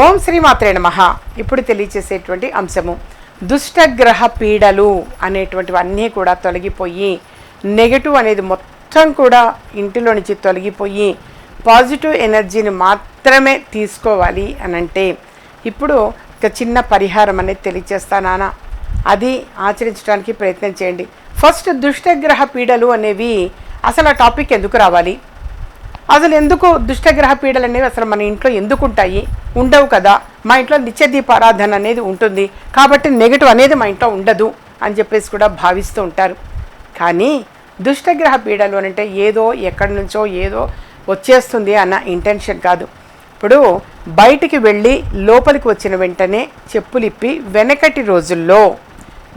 ఓం శ్రీమాత్రే నమ. ఇప్పుడు తెలియచేసేటువంటి అంశము. దుష్టగ్రహ పీడలు అనేటువంటివన్నీ కూడా తొలగిపోయి నెగటివ్ అనేది మొత్తం కూడా ఇంటిలో నుంచి తొలగిపోయి పాజిటివ్ ఎనర్జీని మాత్రమే తీసుకోవాలి అని అంటే ఇప్పుడు ఒక చిన్న పరిహారం అనేది తెలియచేస్తానా అది ఆచరించడానికి ప్రయత్నం చేయండి. ఫస్ట్ దుష్టగ్రహ పీడలు అనేవి అసలు ఆ టాపిక్ ఎందుకు రావాలి? అసలు ఎందుకు దుష్టగ్రహ పీడలు అనేవి అసలు మన ఇంట్లో ఎందుకు ఉంటాయి? ఉండవు కదా. మా ఇంట్లో నిత్య దీపారాధన అనేది ఉంటుంది. కాబట్టి నెగిటివ్ అనేది మా ఇంట్లో ఉండదు అని చెప్పేసి కూడా భావిస్తూ ఉంటారు. కానీ దుష్టగ్రహ పీడలు అని అంటే ఏదో ఎక్కడి నుంచో ఏదో వచ్చేస్తుంది అన్న ఇంటెన్షన్ కాదు. ఇప్పుడు బయటికి వెళ్ళి లోపలికి వచ్చిన వెంటనే చెప్పులిప్పి వెనకటి రోజుల్లో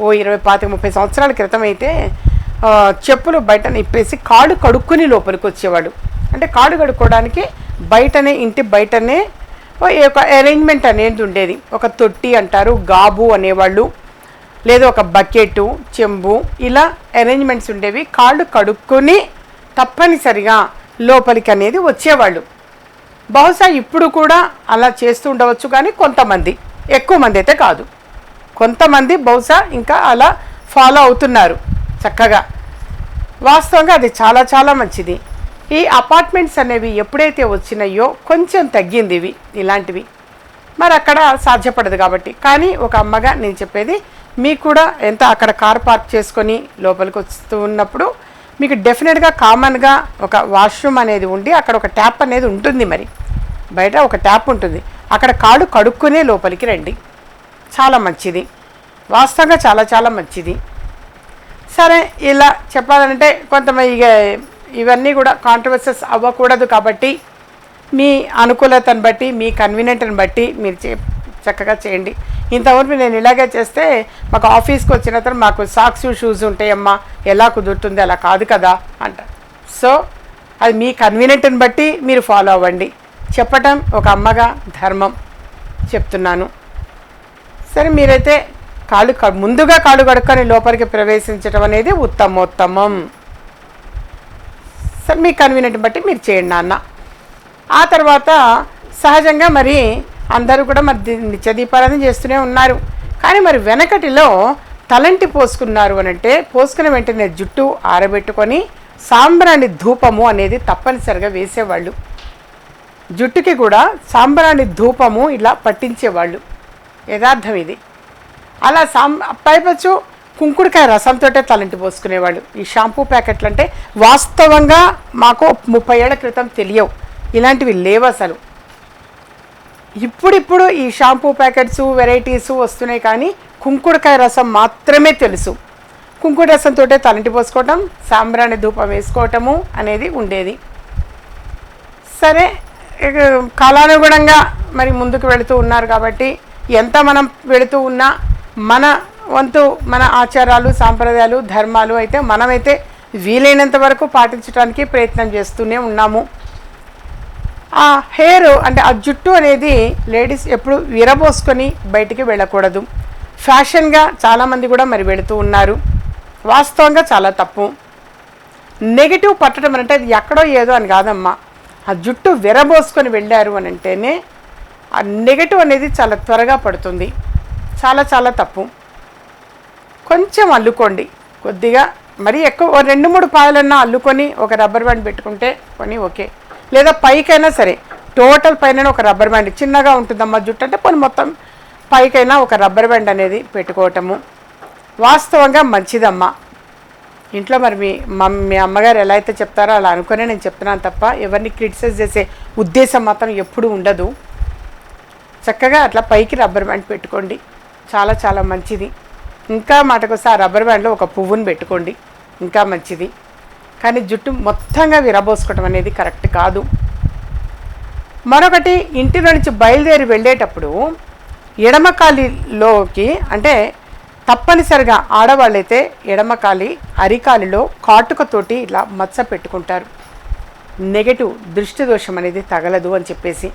ఓ ఇరవై పాతిక ముప్పై సంవత్సరాల క్రితం అయితే చెప్పులు బయట ఇప్పేసి కాడు కడుక్కుని లోపలికి వచ్చేవాడు. అంటే కాడు కడుక్కోవడానికి బయటనే ఇంటి బయటనే ఒక అరేంజ్మెంట్ అనేది ఉండేది. ఒక తొట్టి అంటారు గాబు అనేవాళ్ళు. లేదా ఒక బకెట్ చెంబు ఇలా అరేంజ్మెంట్స్ ఉండేవి. కాళ్ళు కడుక్కొని తప్పనిసరిగా లోపలికి అనేది వచ్చేవాళ్ళు. బహుశా ఇప్పుడు కూడా అలా చేస్తూ ఉండవచ్చు కానీ కొంతమంది. ఎక్కువ మంది అయితే కాదు. కొంతమంది బహుశా ఇంకా అలా ఫాలో అవుతున్నారు చక్కగా. వాస్తవంగా అది చాలా చాలా మంచిది. ఈ అపార్ట్మెంట్స్ అనేవి ఎప్పుడైతే వచ్చినాయో కొంచెం తగ్గింది ఇవి ఇలాంటివి. మరి అక్కడ సాధ్యపడదు కాబట్టి. కానీ ఒక అమ్మగా నేను చెప్పేది మీకు కూడా ఎంత అక్కడ కార్ పార్క్ చేసుకొని లోపలికి వస్తూ ఉన్నప్పుడు మీకు డెఫినెట్గా కామన్గా ఒక వాష్రూమ్ అనేది ఉండి అక్కడ ఒక ట్యాప్ అనేది ఉంటుంది మరి. బయట ఒక ట్యాప్ ఉంటుంది. అక్కడ కాడు కడుక్కునే లోపలికి రండి. చాలా మంచిది. వాస్తవంగా చాలా చాలా మంచిది. సరే ఇలా చెప్పాలంటే కొంతమంది ఇక ఇవన్నీ కూడా కాంట్రవర్సెస్ అవ్వకూడదు కాబట్టి మీ అనుకూలతను బట్టి మీ కన్వీనియంట్ని బట్టి మీరు చే చక్కగా చేయండి. ఇంతవరకు నేను ఇలాగే చేస్తే మాకు ఆఫీస్కి వచ్చిన తర్వాత మాకు సాక్స్ షూస్ ఉంటాయమ్మా ఎలా కుదురుతుంది అలా కాదు కదా అంట. సో అది మీ కన్వీనియంట్ని బట్టి మీరు ఫాలో అవ్వండి. చెప్పటం ఒక అమ్మగా ధర్మం చెప్తున్నాను. సరే మీరైతే కాళ్ళు ముందుగా కాళ్ళు కడుక్కొని లోపలికి ప్రవేశించడం అనేది ఉత్తమోత్తమం. సరే మీ కన్వీనియంట్ బట్టి మీరు చేయండి నాన్న. ఆ తర్వాత సహజంగా మరి అందరూ కూడా మరి ది- నిత్య దీపారాధన చేస్తూనే ఉన్నారు. కానీ మరి వెనకటిలో తలంటి పోసుకున్నారు అని అంటే పోసుకున్న వెంటనే జుట్టు ఆరబెట్టుకొని సాంబ్రాణి ధూపము అనేది తప్పనిసరిగా వేసేవాళ్ళు. జుట్టుకి కూడా సాంబ్రాణి ధూపము ఇలా పట్టించేవాళ్ళు. యథార్థం ఇది. అలా సాం పైపచ్చు కుంకుడుకాయ రసంతో తలంటి పోసుకునేవాళ్ళు. ఈ షాంపూ ప్యాకెట్లు అంటే వాస్తవంగా మాకు ముప్పై ఏళ్ళ క్రితం తెలియవు. ఇలాంటివి లేవు అసలు. ఇప్పుడిప్పుడు ఈ షాంపూ ప్యాకెట్స్ వెరైటీస్ వస్తున్నాయి కానీ కుంకుడుకాయ రసం మాత్రమే తెలుసు. కుంకుడు రసంతో తలంటి పోసుకోవటం సాంబ్రాణి ధూపం వేసుకోవటము అనేది ఉండేది. సరే కాలానుగుణంగా మరి ముందుకు వెళుతూ ఉన్నారు కాబట్టి ఎంత మనం వెళుతూ ఉన్నా మన వంతు మన ఆచారాలు సాంప్రదాయాలు ధర్మాలు అయితే మనమైతే వీలైనంత వరకు పాటించడానికి ప్రయత్నం చేస్తూనే ఉన్నాము. ఆ హెయిర్ అంటే ఆ జుట్టు అనేది లేడీస్ ఎప్పుడు విరబోసుకొని బయటికి వెళ్ళకూడదు. ఫ్యాషన్గా చాలామంది కూడా మరి వెళుతూ ఉన్నారు. వాస్తవంగా చాలా తప్పు. నెగిటివ్ పట్టడం అంటే అది ఎక్కడో ఏదో అని కాదమ్మా. ఆ జుట్టు విరబోసుకొని వెళ్ళారు అని అంటేనే ఆ నెగటివ్ అనేది చాలా త్వరగా పడుతుంది. చాలా చాలా తప్పు. కొంచెం అల్లుకోండి. కొద్దిగా మరి ఎక్కువ రెండు మూడు పాయలన్నా అల్లుకొని ఒక రబ్బర్ బ్యాండ్ పెట్టుకుంటే కొని ఓకే. లేదా పైకైనా సరే టోటల్ పైన ఒక రబ్బర్ బ్యాండ్ చిన్నగా ఉంటుందమ్మా జుట్టు. అంటే కొన్ని మొత్తం పైకైనా ఒక రబ్బర్ బ్యాండ్ అనేది పెట్టుకోవటము. వాస్తవంగా మంచిదమ్మా. ఇంట్లో మరి మీ మీ అమ్మగారు ఎలా అయితే చెప్తారో అలా అనుకునే నేను చెప్తున్నాను తప్ప ఎవరిని క్రిటిసైజ్ చేసే ఉద్దేశం మాత్రం ఎప్పుడూ ఉండదు. చక్కగా అట్లా పైకి రబ్బర్ బ్యాండ్ పెట్టుకోండి. చాలా చాలా మంచిది. ఇంకా మాటకొస్తే ఆ రబ్బర్ బ్యాండ్లో ఒక పువ్వును పెట్టుకోండి. ఇంకా మంచిది. కానీ జుట్టు మొత్తంగా విరబోసుకోవటం అనేది కరెక్ట్ కాదు. మరొకటి ఇంటిలో నుంచి బయలుదేరి వెళ్ళేటప్పుడు ఎడమకాలిలోకి అంటే తప్పనిసరిగా ఆడవాళ్ళైతే ఎడమకాలి అరికాలిలో కాటుకతోటి ఇలా మచ్చ పెట్టుకుంటారు. నెగటివ్ దృష్టి దోషం అనేది తగలదు అని చెప్పేసి.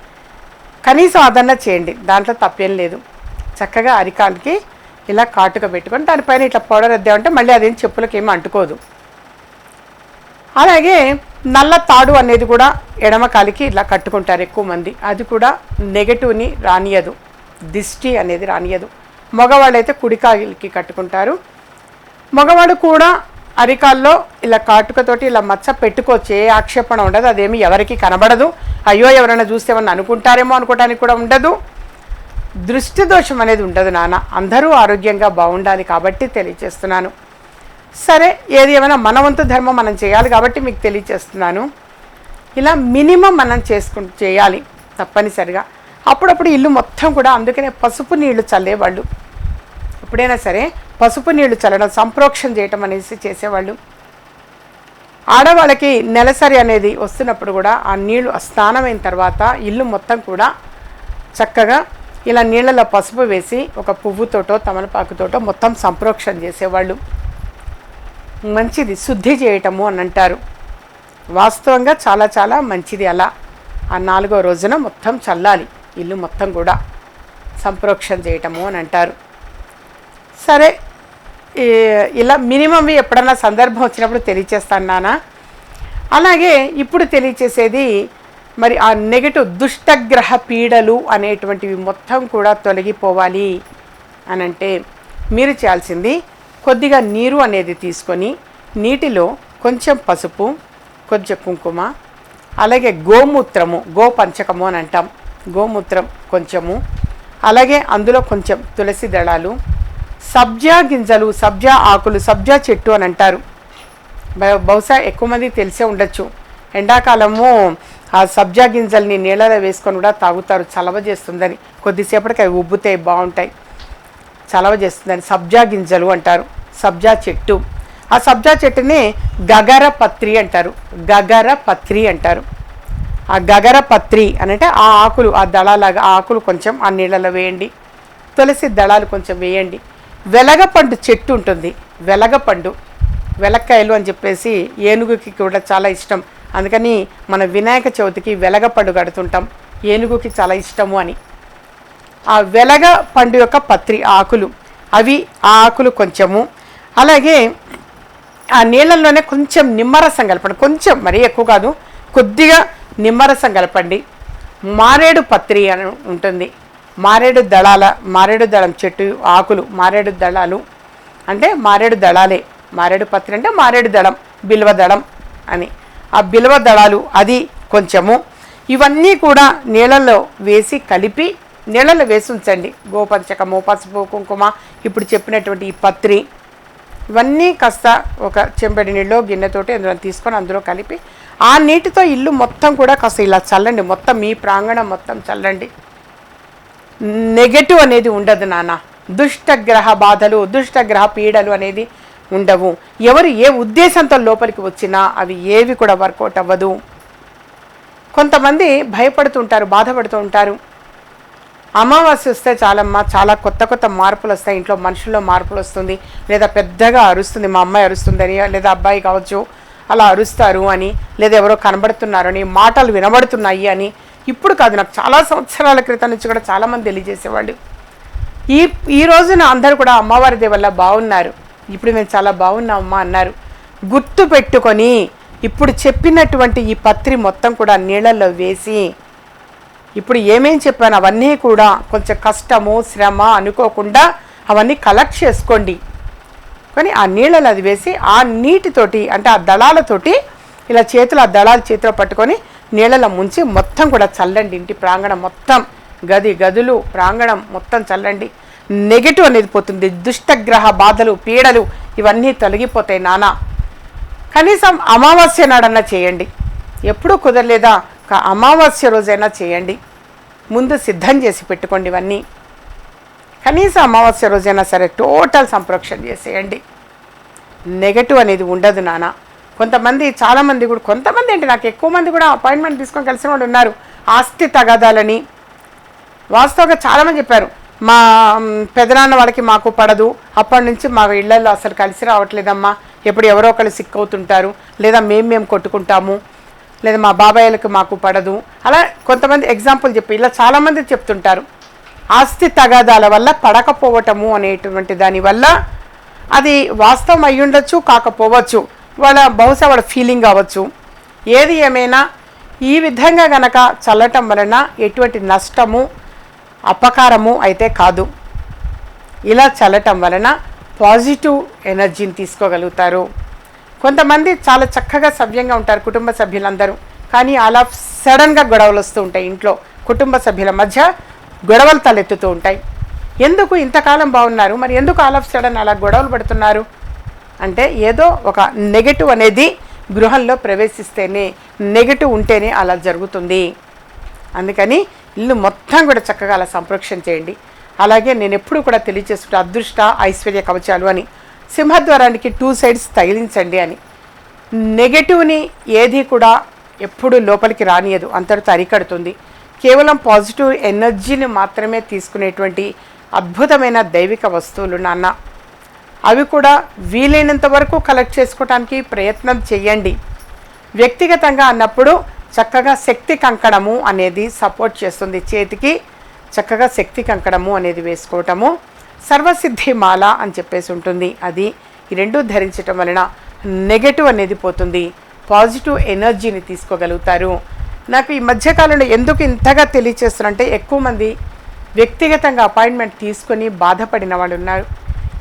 కనీసం అదన్నా చేయండి. దాంట్లో తప్పేం లేదు. చక్కగా అరికాలికి ఇలా కాటుక పెట్టుకొని దానిపైన ఇట్లా పౌడర్ వద్దామంటే మళ్ళీ అదేం చెప్పులకి ఏమీ అంటుకోదు. అలాగే నల్ల తాడు అనేది కూడా ఎడమ కాలికి ఇలా కట్టుకుంటారు ఎక్కువ మంది. అది కూడా నెగటివ్ని రానియదు. దిష్టి అనేది రానియదు. మగవాళ్ళు అయితే కుడికాయలకి కట్టుకుంటారు. మగవాడు కూడా అరికాల్లో ఇలా కాటుకతోటి ఇలా మచ్చ పెట్టుకోవచ్చు ఏ ఆక్షేపణ ఉండదు. అదేమి ఎవరికి కనబడదు. అయ్యో ఎవరైనా చూస్తే ఏమన్నా అనుకుంటారేమో అనుకోవడానికి కూడా ఉండదు. దృష్టి దోషం అనేది ఉండదు నాన్న. అందరూ ఆరోగ్యంగా బాగుండాలి కాబట్టి తెలియచేస్తున్నాను. సరే ఏది ఏమైనా మన వంతు ధర్మం మనం చేయాలి కాబట్టి మీకు తెలియచేస్తున్నాను. ఇలా మినిమం మనం చేసుకు చేయాలి తప్పనిసరిగా. అప్పుడప్పుడు ఇల్లు మొత్తం కూడా అందుకనే పసుపు నీళ్ళు చల్లేవాళ్ళు. ఎప్పుడైనా సరే పసుపు నీళ్ళు చల్లడం సంప్రోక్షణ చేయటం అనేసి చేసేవాళ్ళు. ఆడవాళ్ళకి నెలసరి అనేది వస్తున్నప్పుడు కూడా ఆ నీళ్ళు స్నానమైన తర్వాత ఇల్లు మొత్తం కూడా చక్కగా ఇలా నీళ్ళలో పసుపు వేసి ఒక పువ్వుతోటో తమలపాకుతోటో మొత్తం సంప్రోక్షణ చేసేవాళ్ళు. మంచిది శుద్ధి చేయటము అని అంటారు. వాస్తవంగా చాలా చాలా మంచిది అలా. ఆ నాలుగో రోజున మొత్తం చల్లాలి ఇల్లు మొత్తం కూడా సంప్రోక్షణ చేయటము అని అంటారు. సరే ఇలా మినిమం ఎప్పుడన్నా సందర్భం వచ్చినప్పుడు తెలియచేస్తాను నానా అలాగే ఇప్పుడు తెలియచేసేది మరి ఆ నెగటివ్ దుష్టగ్రహ పీడలు అనేటువంటివి మొత్తం కూడా తొలగిపోవాలి అని అంటే మీరు చేయాల్సింది కొద్దిగా నీరు అనేది తీసుకొని నీటిలో కొంచెం పసుపు కొంచెం కుంకుమ అలాగే గోమూత్రము గోపంచకము అని అంటాం. గోమూత్రం కొంచెము అలాగే అందులో కొంచెం తులసి దళాలు సబ్జా గింజలు సబ్జా ఆకులు సబ్జా చెట్టు అని అంటారు. బహుశా ఎక్కువ మంది తెలిసే ఉండొచ్చు. ఎండాకాలము ఆ సబ్జా గింజల్ని నీళ్ళలో వేసుకొని కూడా తాగుతారు. చలవ చేస్తుందని. కొద్దిసేపటికి అవి ఉబ్బుతాయి బాగుంటాయి. చలవ చేస్తుందని సబ్జా గింజలు అంటారు. సబ్జా చెట్టు. ఆ సబ్జా చెట్టుని గగర పత్రి అంటారు. గగర పత్రి అంటారు. ఆ గగర పత్రి అని అంటే ఆ ఆకులు ఆ దళాలాగా ఆకులు కొంచెం ఆ నీళ్ళలో వేయండి. తులసి దళాలు కొంచెం వేయండి. వెలగపండు చెట్టు ఉంటుంది. వెలగపండు. వెలక్కాయలు అని చెప్పేసి ఏనుగుకి కూడా చాలా ఇష్టం. అందుకని మన వినాయక చవితికి వెలగపండు కడుతుంటాం ఏనుగుకి చాలా ఇష్టము అని. ఆ వెలగ పండు యొక్క పత్రి ఆకులు. అవి ఆ ఆకులు కొంచెము. అలాగే ఆ నీళ్ళల్లోనే కొంచెం నిమ్మరసం కలపండి. కొంచెం మరీ ఎక్కువ కాదు. కొద్దిగా నిమ్మరసం కలపండి. మారేడు పత్రి అని ఉంటుంది. మారేడు దళాల మారేడు దళం చెట్టు ఆకులు మారేడు దళాలు. అంటే మారేడు దళాలే. మారేడు పత్రి అంటే మారేడు దళం బిల్వ దళం అని. ఆ బిలవ దళాలు అది కొంచెము. ఇవన్నీ కూడా నీళ్ళల్లో వేసి కలిపి నీళ్ళలో వేసి ఉంచండి గోపంచకము పసుపు కుంకుమ ఇప్పుడు చెప్పినటువంటి ఈ పత్రి. ఇవన్నీ కాస్త ఒక చెంబడి నీళ్ళు గిన్నెతోటి అందులో తీసుకొని అందులో కలిపి ఆ నీటితో ఇల్లు మొత్తం కూడా కాస్త ఇలా చల్లండి. మొత్తం మీ ప్రాంగణం మొత్తం చల్లండి. నెగటివ్ అనేది ఉండదు నాన్న. దుష్టగ్రహ బాధలు దుష్టగ్రహ పీడలు అనేది ఉండవు. ఎవరు ఏ ఉద్దేశంతో లోపలికి వచ్చినా అవి ఏవి కూడా వర్కౌట్ అవ్వదు. కొంతమంది భయపడుతుంటారు బాధపడుతూ ఉంటారు. అమావాస్య వస్తే చాలమ్మా చాలా కొత్త కొత్త మార్పులు వస్తాయి. ఇంట్లో మనుషుల్లో మార్పులు వస్తుంది. లేదా పెద్దగా అరుస్తుంది మా అమ్మాయి అరుస్తుందని లేదా అబ్బాయి కావచ్చు అలా అరుస్తారు అని లేదా ఎవరో కనబడుతున్నారని మాటలు వినబడుతున్నాయి అని. ఇప్పుడు కాదు నాకు చాలా సంవత్సరాల క్రితం నుంచి కూడా చాలామంది తెలియజేసేవాళ్ళు. ఈ ఈ రోజున అందరూ కూడా అమ్మవారి దేవల్ల బాగున్నారు. ఇప్పుడు మేము చాలా బాగున్నామమ్మా అన్నారు. గుర్తు పెట్టుకొని ఇప్పుడు చెప్పినటువంటి ఈ పత్రి మొత్తం కూడా నీళ్ళల్లో వేసి ఇప్పుడు ఏమేం చెప్పాను అవన్నీ కూడా కొంచెం కష్టము శ్రమ అనుకోకుండా అవన్నీ కలెక్ట్ చేసుకోండి. కానీ ఆ నీళ్ళలో అది వేసి ఆ నీటితోటి అంటే ఆ దళాలతోటి ఇలా చేతులు ఆ దళాలు చేతిలో పట్టుకొని నీళ్ళలో ముంచి మొత్తం కూడా చల్లండి. ఇంటి ప్రాంగణం మొత్తం గది గదులు ప్రాంగణం మొత్తం చల్లండి. నెగిటివ్ అనేది పోతుంది. దుష్టగ్రహ బాధలు పీడలు ఇవన్నీ తొలగిపోతాయి నానా. కనీసం అమావాస్య నాడన్నా చేయండి. ఎప్పుడూ కుదరలేదా? ఒక అమావాస్య రోజైనా చేయండి. ముందు సిద్ధం చేసి పెట్టుకోండి ఇవన్నీ. కనీసం అమావాస్య రోజైనా సరే టోటల్ సంప్రోక్షణ చేసేయండి. నెగటివ్ అనేది ఉండదు నాన్న కొంతమంది చాలామంది కూడా కొంతమంది ఏంటి నాకు ఎక్కువ మంది కూడా అపాయింట్మెంట్ తీసుకొని కలిసిన వాళ్ళు ఉన్నారు. ఆస్తి తగాదాలని. వాస్తవంగా చాలామంది చెప్పారు మా పెదనాన్న వాళ్ళకి మాకు పడదు. అప్పటి నుంచి మా ఇళ్ళలో అసలు కలిసి రావట్లేదమ్మా. ఎప్పుడు ఎవరో ఒకళ్ళు సిక్ అవుతుంటారు. లేదా మేము మేము కొట్టుకుంటాము. లేదా మా బాబాయ్యలకు మాకు పడదు. అలా కొంతమంది ఎగ్జాంపుల్ చెప్పి ఇలా చాలామంది చెప్తుంటారు. ఆస్తి తగాదాల వల్ల పడకపోవటము అనేటువంటి దానివల్ల అది వాస్తవం అయ్యుండొచ్చు కాకపోవచ్చు. వాళ్ళ బహుశా వాళ్ళ ఫీలింగ్ అవ్వచ్చు. ఏది ఏమైనా ఈ విధంగా గనక చల్లటం వలన ఎటువంటి నష్టము అపకారము అయితే కాదు. ఇలా చల్లటం వలన పాజిటివ్ ఎనర్జీని తీసుకోగలుగుతారు. కొంతమంది చాలా చక్కగా సవ్యంగా ఉంటారు కుటుంబ సభ్యులందరూ. కానీ అలా సడన్గా గొడవలు వస్తూ ఉంటాయి ఇంట్లో కుటుంబ సభ్యుల మధ్య గొడవలు తలెత్తుతూ ఉంటాయి. ఎందుకు ఇంతకాలం బాగున్నారు? మరి ఎందుకు ఆల్ ఆఫ్ సడన్ అలా గొడవలు పడుతున్నారు? అంటే ఏదో ఒక నెగటివ్ అనేది గృహంలో ప్రవేశిస్తేనే నెగటివ్ ఉంటేనే అలా జరుగుతుంది. అందుకని ఇల్లు మొత్తం కూడా చక్కగా అలా సంప్రోక్షణ చేయండి. అలాగే నేను ఎప్పుడు కూడా తెలియచేస్తుంటే అదృష్ట ఐశ్వర్య కవచాలు అని సింహద్వారానికి టూ సైడ్స్ తగిలించండి అని. నెగటివ్ని ఏది కూడా ఎప్పుడు లోపలికి రానియదు. అంతటితో అరికడుతుంది కేవలం పాజిటివ్ ఎనర్జీని మాత్రమే తీసుకునేటువంటి అద్భుతమైన దైవిక వస్తువులు నాన్న. అవి కూడా వీలైనంత వరకు కలెక్ట్ చేసుకోవడానికి ప్రయత్నం చేయండి. వ్యక్తిగతంగా అన్నప్పుడు చక్కగా శక్తి కంకణము అనేది సపోర్ట్ చేస్తుంది చేతికి. చక్కగా శక్తి కంకణము అనేది వేసుకోవటము. సర్వసిద్ధి మాల అని చెప్పేసి ఉంటుంది. అది ఈ రెండు ధరించటం వలన నెగటివ్ అనేది పోతుంది. పాజిటివ్ ఎనర్జీని తీసుకోగలుగుతారు. నాకు ఈ మధ్యకాలంలో ఎందుకు ఇంతగా తెలియచేస్తున్నారంటే ఎక్కువ మంది వ్యక్తిగతంగా అపాయింట్మెంట్ తీసుకొని బాధపడిన వాళ్ళు ఉన్నారు.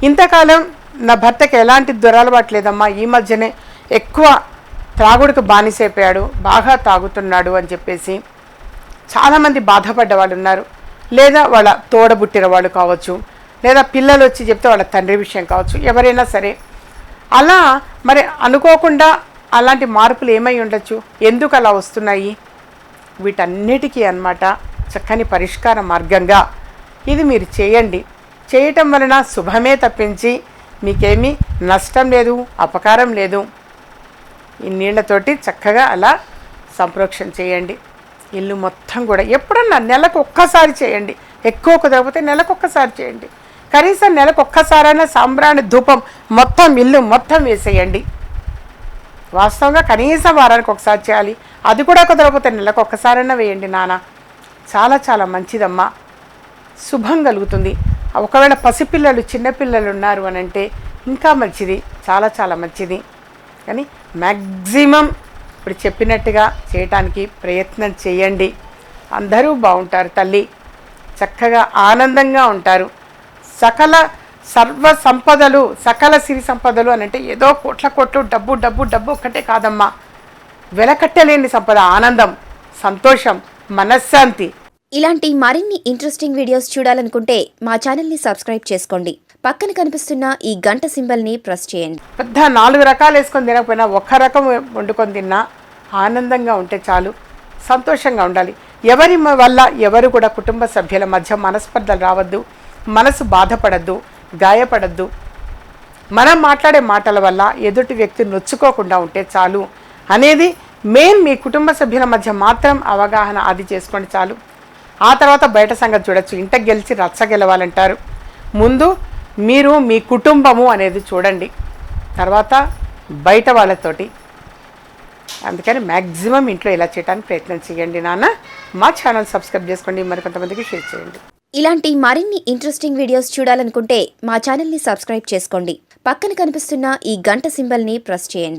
ఇంతకాలం నా భర్తకి ఎలాంటి దురలవాటు లేదమ్మా. ఈ మధ్యనే ఎక్కువ త్రాగుడికి బానిసైపోయాడు బాగా తాగుతున్నాడు అని చెప్పేసి చాలామంది బాధపడ్డ వాళ్ళు ఉన్నారు. లేదా వాళ్ళ తోడబుట్టిన వాళ్ళు కావచ్చు లేదా పిల్లలు వచ్చి చెప్తే వాళ్ళ తండ్రి విషయం కావచ్చు ఎవరైనా సరే. అలా మరి అనుకోకుండా అలాంటి మార్పులు ఏమై ఉండొచ్చు? ఎందుకు అలా వస్తున్నాయి? వీటన్నిటికీ అన్నమాట చక్కని పరిష్కార మార్గంగా ఇది మీరు చేయండి. చేయటం వలన శుభమే తప్పించి మీకేమీ నష్టం లేదు అపకారం లేదు. ఈ నీళ్ళతోటి చక్కగా అలా సంప్రోక్షణ చేయండి. ఇల్లు మొత్తం కూడా ఎప్పుడన్నా నెలకు ఒక్కసారి చేయండి. ఎక్కువ కుదరకపోతే నెలకు ఒక్కసారి చేయండి. కనీసం నెలకు ఒక్కసారైనా సాంబ్రాణి ధూపం మొత్తం ఇల్లు మొత్తం వేసేయండి. వాస్తవంగా కనీసం వారానికి ఒకసారి చేయాలి. అది కూడా కుదరకపోతే నెలకు ఒక్కసారైనా వేయండి నాన్న చాలా చాలా మంచిదమ్మా. శుభం కలుగుతుంది. ఒకవేళ పసిపిల్లలు చిన్నపిల్లలు ఉన్నారు అని అంటే ఇంకా మంచిది. చాలా చాలా మంచిది. కానీ మ్యాక్సిమం ఇప్పుడు చెప్పినట్టుగా చేయటానికి ప్రయత్నం చేయండి. అందరూ బాగుంటారు తల్లి. చక్కగా ఆనందంగా ఉంటారు. సకల సర్వ సంపదలు సకల సిరి సంపదలు అని అంటే ఏదో కోట్ల కోట్లు డబ్బు డబ్బు డబ్బు ఒక్కటే కాదమ్మా. వెలకట్టలేని సంపద ఆనందం సంతోషం మనశ్శాంతి. ఇలాంటి మరిన్ని ఇంట్రెస్టింగ్ వీడియోస్ చూడాలనుకుంటే మా ఛానల్ని సబ్స్క్రైబ్ చేసుకోండి. పక్కన కనిపిస్తున్న ఈ గంట సింబల్ని ప్రెస్ చేయండి. పెద్ద నాలుగు రకాలు వేసుకొని తినకపోయినా ఒక్క రకం వండుకొని తిన్నా ఆనందంగా ఉంటే చాలు సంతోషంగా ఉండాలి. ఎవరి వల్ల ఎవరు కూడా కుటుంబ సభ్యుల మధ్య మనస్పర్ధలు రావద్దు మనసు బాధపడద్దు గాయపడద్దు. మనం మాట్లాడే మాటల వల్ల ఎదుటి వ్యక్తి నొచ్చుకోకుండా ఉంటే చాలు అనేది మెయిన్ మీ కుటుంబ సభ్యుల మధ్య మాత్రం అవగాహన అది చేసుకోండి చాలు. ఆ తర్వాత బయట సంగతి చూడొచ్చు. ఇంట గెలిచి రచ్చ గెలవాలంటారు. ముందు మీరు మీ కుటుంబము అనేది చూడండి. తర్వాత బయట వాళ్ళతోటి. అందుకని మ్యాక్సిమం ఇంట్లో ఇలా చేయడానికి ప్రయత్నం చేయండి నాన్న. మా ఛానల్ సబ్స్క్రైబ్ చేసుకోండి మరి కొంతమందికి షేర్ చేయండి. ఇలాంటి మరిన్ని ఇంట్రెస్టింగ్ వీడియోస్ చూడాలనుకుంటే మా ఛానల్ని సబ్స్క్రైబ్ చేసుకోండి. పక్కన కనిపిస్తున్న ఈ గంట సింబల్ని ప్రెస్ చేయండి.